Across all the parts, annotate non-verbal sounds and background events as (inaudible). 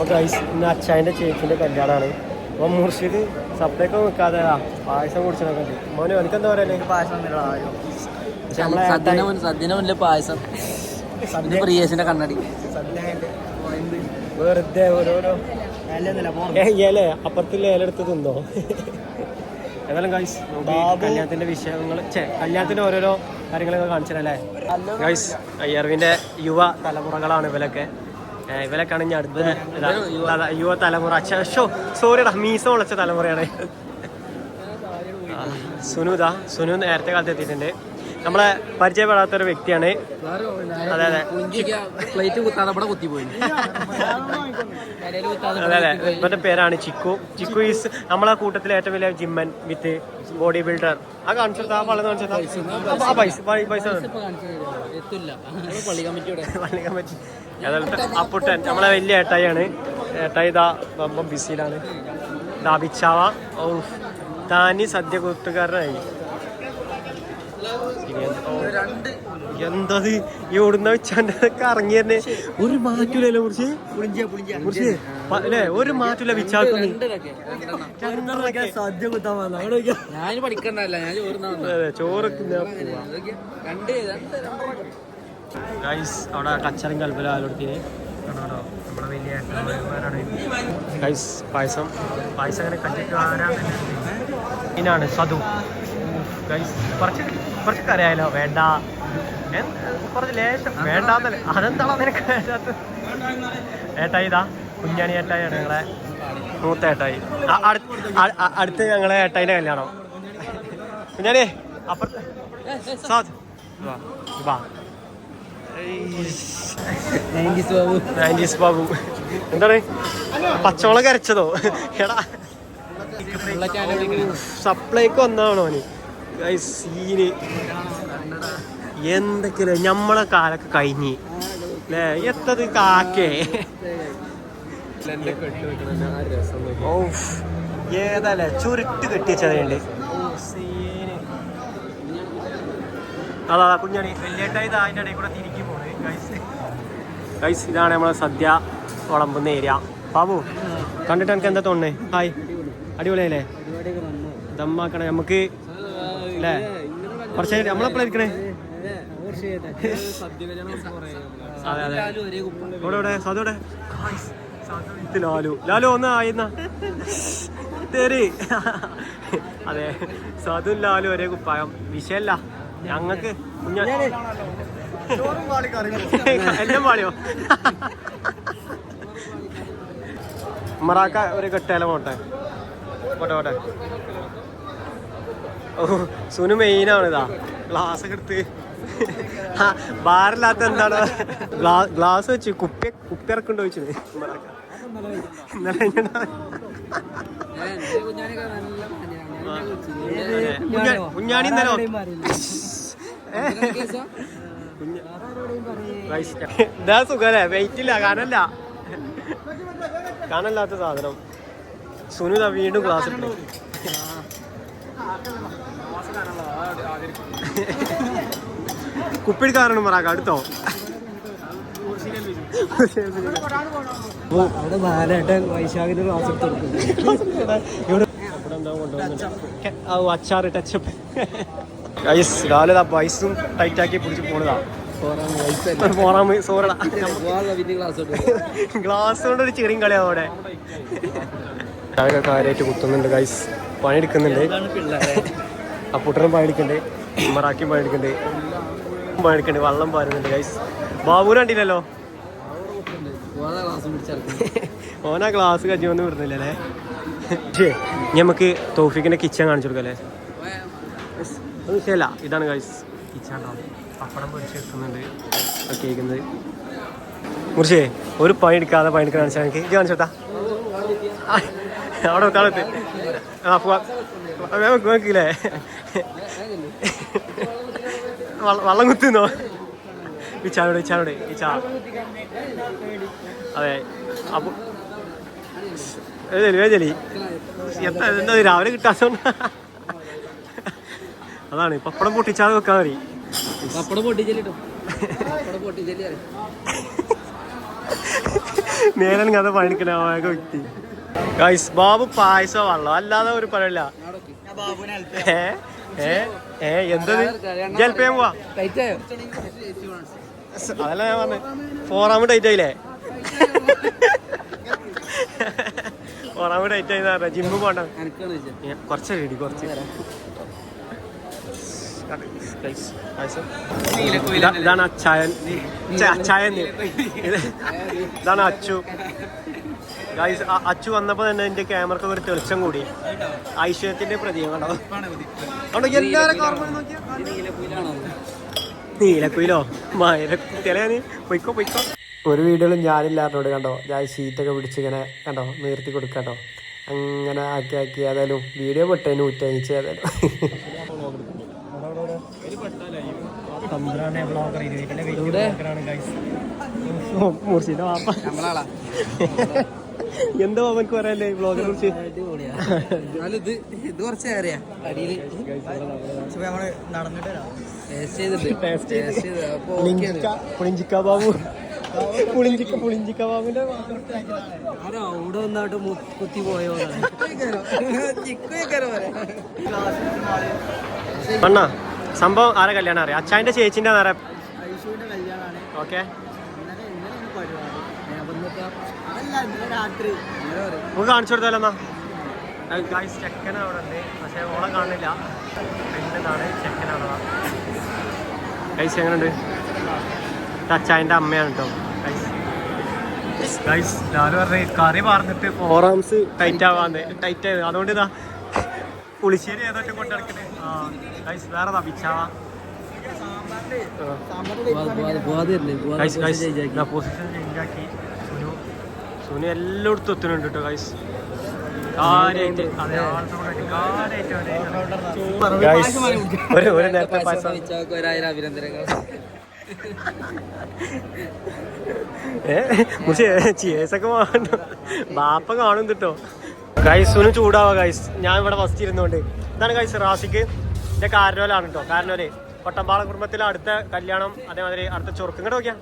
അപ്പോൾ ഗൈസ് ഇന്ന് അച്ചായന്റെ ചേച്ചിന്റെ കല്യാണമാണ് അപ്പോൾ മുർഷിദ് സപ്ലൈക്ക് നിൽക്കാതെ പായസം കുടിച്ചതൊക്കെ ഉണ്ട് മോനെ എനിക്ക് എന്താ പറയാ പായസം മുന്നിൽ പായസം. ഇത് പ്രിയേഷിന്റെ കണ്ണടി. വെറുതെ ഓരോരോ ഏലേ അപ്പുറത്തില്ല ഇല എടുത്ത് തിന്നോ? ഏതായാലും ഗൈസ് കല്യാണത്തിന്റെ വിഷയങ്ങൾ കല്യാണത്തിന്റെ ഓരോരോ കാര്യങ്ങളൊക്കെ കാണിച്ചല്ലേ ഗൈസ് അയ്യർവിന്റെ യുവ തലമുറകളാണ് ഇവരൊക്കെ. ഇവരൊക്കെയാണ് ഇനി അടുത്ത യുവ തലമുറ. ഷോ സോറിടാ മീസ മുളച്ച തലമുറയാണ്. സുനുദാ സുനു നേരത്തെ കാലത്ത് എത്തിയിട്ടുണ്ട്. നമ്മളെ പരിചയപ്പെടാത്ത ഒരു വ്യക്തിയാണ്. അതെ അതെ. അതെ അതെ. ഇവന്റെ പേരാണ് ചിക്കു. ചിക്കു ഈസ് നമ്മളെ കൂട്ടത്തിലെ ഏറ്റവും വലിയ ജിമ്മൻ വിത്ത് ബോഡി ബിൽഡർ. ആ കാണിച്ചെടുത്ത ആ പള്ളി കാണിച്ചെടുത്ത ആ പൈസ പൈസ പള്ളി കമ്മിറ്റിയുടെ. ഏതായാലും അപ്പുട്ടൻ നമ്മളെ വലിയ ഏട്ടായിയാണ്. ഏട്ടായി ഇതാ വമ്പം ബിസിയിലാണ്. ഇതാ ബിച്ചാവ. താനി സദ്യ കൂട്ടുകാരനായി. രണ്ട് എന്തത്? ഈ ഓടുന്ന വെച്ചാണ്ട് ഇറങ്ങി തന്നെ ഒരു മാറ്റൂലല്ലോ കുറിച്ച് അല്ലേ? ഒരു മാറ്റൂല വിച്ചാക്കുന്നു സദ്യ കുത്താൻ. ഞാൻ പഠിക്കണ്ടല്ല ഞാൻ ചോറ് ഗൈസ് അവിടെ കച്ചറും കൽപ്പല ആലോടത്തിന് നമ്മുടെ വലിയ ഗൈസ് പായസം. പായസം അങ്ങനെ കണ്ടിട്ട് ആരാണ് ഇതിനാണ് സതു ഗൈസ് കുറച്ച് കുറച്ച് കരയാലോ വേണ്ട. കുറച്ച് ലേശം വേണ്ടാന്നല്ല. അതെന്താണോ നിനക്ക് വേണ്ടാത്ത ഏട്ടായി ഇതാ. കുഞ്ഞാണി ഏട്ടായാണ് ഞങ്ങളെ. മൂത്ത ഏട്ടായി. അടുത്ത് ഞങ്ങളെ ഏട്ടായിന്റെ കല്യാണം. കുഞ്ഞാണി അപ്പുറത്ത്. സാധ്. വാ. വാ. നയന്റീസ് ബാബു. എന്താണ്? പച്ചവളം കരച്ചതോ എടാ. സപ്ലൈക്ക് വന്നതാണോ അവന്? സീന് എന്തൊക്കെയല്ലേ നമ്മളെ കാലൊക്കെ കഴിഞ്ഞ്. അല്ലേ എത്തത് കാക്കേ? ഏതല്ലേ? ചുരുട്ട് കെട്ടിച്ചതുണ്ട് സീന് അതാ കുഞ്ഞാണി വലിയ ഇതാ കൂടെ തിരിക്കുമ്പോ. ഗൈസ് ഇതാണ് നമ്മളെ സദ്യ വിളമ്പുന്ന ഏരിയ ബാബു കണ്ടിട്ട് എനിക്ക് എന്താ തോന്നേ ഹായ് അടിപൊളിയല്ലേ? ദമ്മാക്കണേ നമുക്ക് അല്ലേ കുറച്ച് നമ്മളെപ്പോഴാണ് ഇരിക്കണേ? അതെ അതെ. ഇവിടെ ഇവിടെ സതു ഇവിടെ ഇത് ലാലു. ലാലു ഒന്ന് ആയിരുന്ന. തേരി അതെ സാധു ലാലു ഒരേ കുപ്പായം. വിഷയല്ല. ഞങ്ങക്ക് കുഞ്ഞ എല്ലാം പാളിയോ മറാക്ക ഒരു കെട്ടേല പോട്ടെ. പോട്ടെ പോട്ടെ. ഓ സുനു മെയിനാണ് ഇതാ ഗ്ലാസ് ഒക്കെ എടുത്ത്. ആ, ബാറില്ലാത്ത എന്താണ്? ഗ്ലാസ് വെച്ച് കുപ്പി കുപ്പി ഇറക്കുണ്ടോ ചോദിച്ചത് ഇന്നലെ കുഞ്ഞാണി ഇന്നലെ ഇതാ സുഖല്ലേ? വെയിറ്റ് ഇല്ല. കാണല്ല കാണല്ലാത്ത സാധനം. സുനു ദാ വീണ്ടും ക്ലാസ് ഇട്ടു. കാരണം മറാക്ക അടുത്തോ അവിടെ ബാലേട്ടൻ വൈശാഖിന്റെ ക്ലാസ് എടുത്തു (laughs) ഇവിടെ അച്ചാറ് ടച്ചപ്പ് ഗൈസ് രാവിലെ പൈസും ടൈറ്റാക്കി പിടിച്ച് പോണതാ. പോറാമ് സോറടാ. ഗ്ലാസ് കൊണ്ട് ഒരു ചെറിയ കളിയാ അവിടെ. കാര്യമായിട്ട് കുത്തുന്നുണ്ട് ഗൈസ് പണിയെടുക്കുന്നുണ്ട്. അപ്പൂട്ടനും പണി മറാക്കിയും പണി പണിയെടുക്കുന്നുണ്ട്. വള്ളം പാരുന്നുണ്ട് ഗൈസ് ബാബുനെ കണ്ടില്ലല്ലോ? ഓനാ ഗ്ലാസ് ഓനാ ഒന്നും വിടുന്നില്ലല്ലേ? നമുക്ക് തോഫിക്കിന്റെ കിച്ചൺ കാണിച്ചു കൊടുക്കല്ലേ? വിഷയമല്ല ഇതാണ് ഗൈസ് കിച്ചൺ പപ്പടം പൊരിച്ച് വെക്കുന്നുണ്ട്. കേൾക്കുന്നത്. മുറിച്ചേ ഒരു പണി എടുക്കാതെ പണി എടുക്കാൻ കാണിച്ചാൽ എനിക്ക്. കാണിച്ചു അവിടെ വെക്കാളത്ത് നോക്കില്ലേ വള്ളം കുത്തുന്നോ? ഈ ചാനോട് ഈ ഈ ചാ. അതെ ഏതേലി ഏതേലി എത്ര എന്താ രാവിലെ കിട്ടാത്തോണ്ട് അതാണ് പപ്പടം പൊട്ടിച്ചാൽ വെക്കാൻ മതി. പപ്പടം പൊട്ടിച്ചെല്ലി നേരം കഥ പണിക്കണ വ്യക്തി. ഗൈസ് ബാബു പായസം വെള്ളം? അല്ലാതെ ഒരു പഴമില്ല ഏ ഏ ഏ എന്തത്? ജൽപ്പയം പോവാ. അതല്ല ഞാൻ പറഞ്ഞു. ഫോറാമ് ടൈറ്റ് ആയില്ലേ (laughs) ഫോറാമ് ഡേറ്റ് ആയി പറഞ്ഞ. ജിമ്മ് പോണ്ട. കുറച്ച് റെഡി കുറച്ച്. ഇതാണ് അച്ചായൻ അച്ചായൻ ഇത് ഇതാണ് അച്ചു. ഗൈസ് അച്ചു വന്നപ്പോ തന്നെ എന്റെ ക്യാമറക്ക് ഒരു തെളിച്ചം കൂടി. ഐശ്വര്യത്തിന്റെ പ്രതീകം കണ്ടോ? അവിടെ നീലക്കുയിലോ മായ ഞാൻ പൊയ്ക്കോ പൊയ്ക്കോ. ഒരു വീഡിയോയിലും ഞാനില്ലാത്തോട് കണ്ടോ? ഞാൻ ഷീറ്റൊക്കെ പിടിച്ച് ഇങ്ങനെ കണ്ടോ? നിർത്തി കൊടുക്കട്ടോ അങ്ങനെ ആക്കി ആക്കി ഏതായാലും വീഡിയോ പെട്ടതിന് ഊറ്റയിച്ച് ഏതായാലും. എന്താ അവനക്ക് പറയാല്ലേ വ്ളോഗിനെ കുറിച്ച്? ഇത് ഇത് കുറച്ച് അറിയാ അടിയിൽ നമ്മൾ നടന്നിട്ട് ടേസ്റ്റ് ചെയ്തിട്ട് ടേസ്റ്റ് ചെയ്ത്. പുളിഞ്ചിക്ക പുളിഞ്ചിക്ക ബാബു പുളിഞ്ചിക്ക പുളിഞ്ചിക്ക ബാബുന്റെ ആരോ അവിടെ വന്നാട്ട് കുത്തി പോയോ? അണ്ണാ സംഭവം ആരെ കല്യാണം അറിയാം? അച്ചായന്റെ ചേച്ചിന്റെ നേരെ ഓക്കെ. നമുക്ക് കാണിച്ചു കൊടുത്താലോ എന്നാ? ഗായ്സ് ചെക്കൻ അവിടെ ഉണ്ട്. പക്ഷെ ഓളെ കാണില്ല പെണ്ണെന്നാണ് ചെക്കനാണ്. ഗൈസ് എങ്ങനെയുണ്ട്? ഇത് അച്ചായന്റെ അമ്മയാണ് കേട്ടോ ഗൈസ് ഗൈസ് ഞാൻ പറഞ്ഞ കറി പറഞ്ഞിട്ട് ഫോറാംസ് ടൈറ്റ് ആവാന്ന് ടൈറ്റ് ആയത്. അതുകൊണ്ട് ഇതാ പുളിശ്ശേരി ഏതൊക്കെ കൊണ്ട് നടക്കണേ? ആ ഗൈസ് വേറെ പൊസിഷൻ ചേഞ്ച് ആക്കി. സുനു സുനു എല്ലായിടത്തും ഒത്തിനുണ്ട് കേട്ടോ ഗൈസ് ഒരു ഒരു നേരത്തെ ഒരായിരം അഭിനന്ദനങ്ങൾ. ചിയേഴ്സൊക്കെ വേണ്ട ബാപ്പ കാണും കേട്ടോ ഒന്ന് ചൂടാവാ ഗൈസ് ഞാൻ ഇവിടെ ഫസ്റ്റ് ഇരുന്നോണ്ട് ഇതാണ് ഗൈസ് റാസിക്ക് എന്റെ കാരനോലാണ് കേട്ടോ കാരനോലെ കൊട്ടമ്പാളം കുടുംബത്തിലെ അടുത്ത കല്യാണം അതേമാതിരി അടുത്ത ചൊറുക്കും. കേട്ടോ നോക്കിയാ.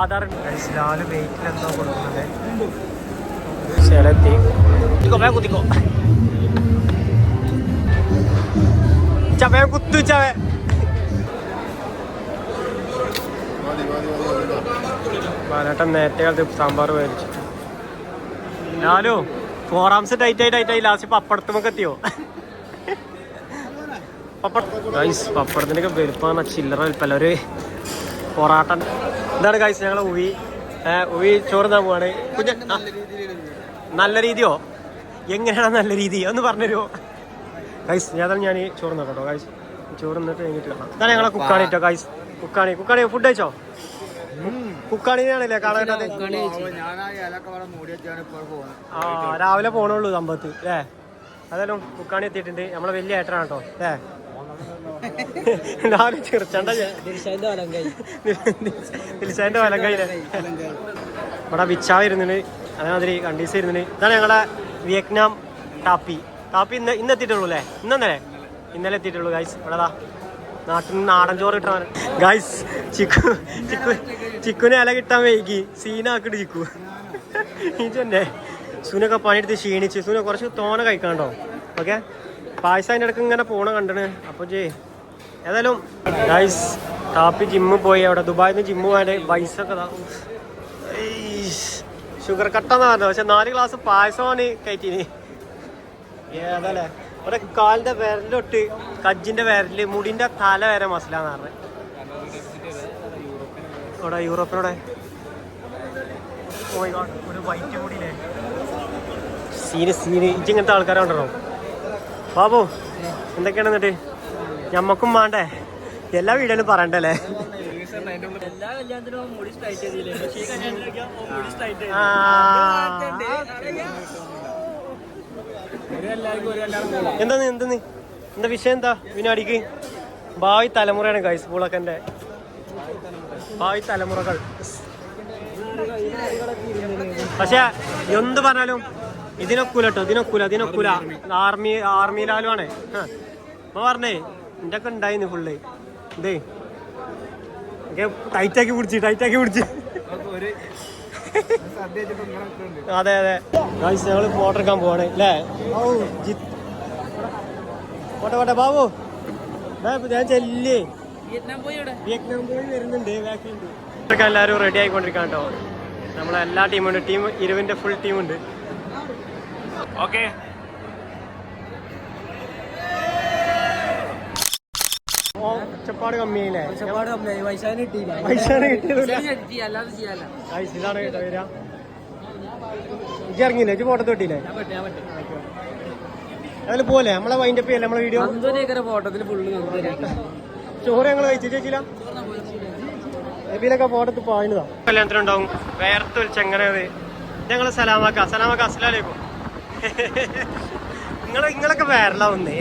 ആധാർ ഗൈസ് ലാൽ വെയിറ്റിൽ എന്തോ കൊടുക്കുന്നുണ്ട് വേഗം കുത്തിക്കോ. ചവേ കുത്തു ചവേ. പാലട്ടൻ നേരത്തെ കാലത്ത് സാമ്പാർ മേടിച്ചു. ഞാനോ ഫോറാംസ് ടൈറ്റ് ആയിട്ട് ടൈറ്റ് ആയി. ലാസ്റ്റ് പപ്പടത്തുമൊക്കെ എത്തിയോ? ഗൈസ് പപ്പടത്തിന്റെ ഒക്കെ വലുപ്പമാണ് ചില്ലറ വലുപ്പമല്ല ഒരു പൊറാട്ട ഇതാണ് ഗൈസ് ഞങ്ങൾ ഉവി. ഉവി ചോറ് താൻ പോവാണ്. കുഞ്ഞ. നല്ല രീതിയോ? എങ്ങനെയാണ് നല്ല രീതി? ഒന്ന് പറഞ്ഞുതരുമോ? ഗൈസ് ഞാൻ ഞാൻ ഈ ചോറ് നോക്കട്ടോ ഗൈസ് ചോറ് നിന്നിട്ട് കഴിഞ്ഞിട്ട് കാണാം. ഇതാണ് ഞങ്ങളെ കുക്കാണ് കേട്ടോ ഗൈസ് കുക്കാണി കുക്കാണി ഫുഡ് കഴിച്ചോ? കുക്കാണിനാണല്ലേ കാണാൻ ആ രാവിലെ പോണുള്ളൂ സമ്പത്ത് അല്ലേ അതെല്ലാം കുക്കാണി എത്തിയിട്ടുണ്ട്. നമ്മളെ വലിയ ഏട്ടനാണ് കേട്ടോ അല്ലേ രാവിലെ ചെറുച്ചണ്ട ദിൽഷാന്റെ ഇവിടെ വിച്ചാ ഇരുന്നിന്. അതേമാതിരി കണ്ടീസ് ഇരുന്നിന്. ഇതാണ് ഞങ്ങളെ വിയറ്റ്നാം ടാപ്പി. ടാപ്പി ഇന്ന് ഇന്ന് എത്തിയിട്ടുള്ളൂ അല്ലേ ഇന്നല്ലേ ഇന്നലെ. എത്തിയിട്ടുള്ളൂ ഗൈസ് ഇവിടെ നാട്ടിൽ നിന്ന് നാടൻ ചോറ് കിട്ടാൻ ഗൈസ് ചിക്കു ചിക്കു ചിക്കുനെ ഇല കിട്ടാൻ വൈകി. സീനാക്കിട്ട് ചിക്കു. ഇതന്നെ സുനൊക്കെ പണിയെടുത്ത് ക്ഷീണിച്ച്. സുന കുറച്ച് തോന കഴിക്കാണ്ടോ ഓക്കെ പായസം അതിന്റെ ഇടയ്ക്ക് ഇങ്ങനെ പോണ കണ്ടണ്. അപ്പോൾ ജേ ഏതായാലും ഗൈസ് ടാപ്പി ജിമ്മ് പോയി. അവിടെ ദുബായിൽ നിന്ന് ജിമ്മ് പോയാൽ വൈസ് ഒക്കെ ഷുഗർ കട്ടെന്ന് പറഞ്ഞു പക്ഷെ നാല് ഗ്ലാസ് പായസമാണ് കയറ്റിന്. ഏതല്ലേ ഇവിടെ കാലിന്റെ വിരലൊട്ട് കജ്ജിന്റെ വിരൽ മുടിന്റെ തല വരെ മസിലാന്ന് പറഞ്ഞത് ഇവിടെ യൂറോപ്പിനോടെ Oh ഒരു വൈറ്റ് മുടിയില്ലേ? Scene scene. ഇങ്ങനത്തെ ആൾക്കാരുണ്ടോ ബാബു എന്തൊക്കെയാണ് എന്നിട്ട്? ഞമ്മക്കും വേണ്ടേ എല്ലാ വീഡിയോയിലും പറയണ്ടല്ലേ എല്ലാ കല്യാണത്തിനും നീ എന്താ നീ? എന്താ വിഷയം എന്താ? വിനാടിക്ക് ഭാവി തലമുറയാണ് ഗൈസ് സ്കൂളൊക്കെ ഭാവി തലമുറകൾ. പക്ഷെ എന്ത് പറഞ്ഞാലും ഇതിനൊക്കൂല കേട്ടോ ഇതിനൊക്കൂല ഇതിനൊക്കൂല ആർമി ആർമിയിലാലും ആണേ. അപ്പൊ പറഞ്ഞേ എന്റെ ഒക്കെ ഉണ്ടായിന്ന് ഫുള്ള് ഇതേ ടൈറ്റാക്കി പിടിച്ച് ടൈറ്റാക്കി പിടിച്ച്. അതെ അതെ. ഗൈസ് ഞങ്ങൾ ഫോട്ടോ എടുക്കാൻ പോവാണ് അല്ലേ പോട്ടെ പോട്ടെ ബാബു. ഞാൻ ചെല്ലേ. വിയറ്റ്നാം പോയി ഇവിടെ. വിയറ്റ്നാം പോയി വരുന്നുണ്ട് ബാക്കിലുണ്ട് ഇതൊക്കെ എല്ലാവരും റെഡി ആയിക്കൊണ്ടിരിക്കാൻ കേട്ടോ നമ്മളെ എല്ലാ ടീമുണ്ട് ടീം ഇരുവിന്റെ ഫുൾ ടീമുണ്ട് ഓക്കെ ഒച്ചപ്പാട് കമ്മിയല്ലേ ഒരുപാട് കമ്മിയായി. പൈസ കിട്ടിയില്ല. പൈസ കിട്ടിയില്ല. അല്ലാതെ ചെയ്യാല്ല ഗൈസ് ഇതാണ് കേട്ടോ വരിക. ഇജ്ജ് ഇറങ്ങിയില്ലേ? ഇജ്ജ് ഫോട്ടോ കിട്ടിയില്ലേ അതിൽ പോലെ നമ്മളെ വൈൻഡ് അപ്പ് ചെയ്യല്ലേ നമ്മളെ വീഡിയോ ഫോട്ടോത്തിൽ ഫുള്ള് ചോറ് ഞങ്ങൾ കഴിച്ചു ചേച്ചില്ല എബിയിലൊക്കെ ഫോട്ടോ പോയിന്നതാ. കല്യാണത്തിനുണ്ടാവും വേർത്ത് വിളിച്ച് എങ്ങനെ ഞങ്ങൾ സലാമാക്ക സലാമാക്ക അസ്സലാലേക്കും നിങ്ങൾ നിങ്ങളൊക്കെ വേറലാവുന്നേ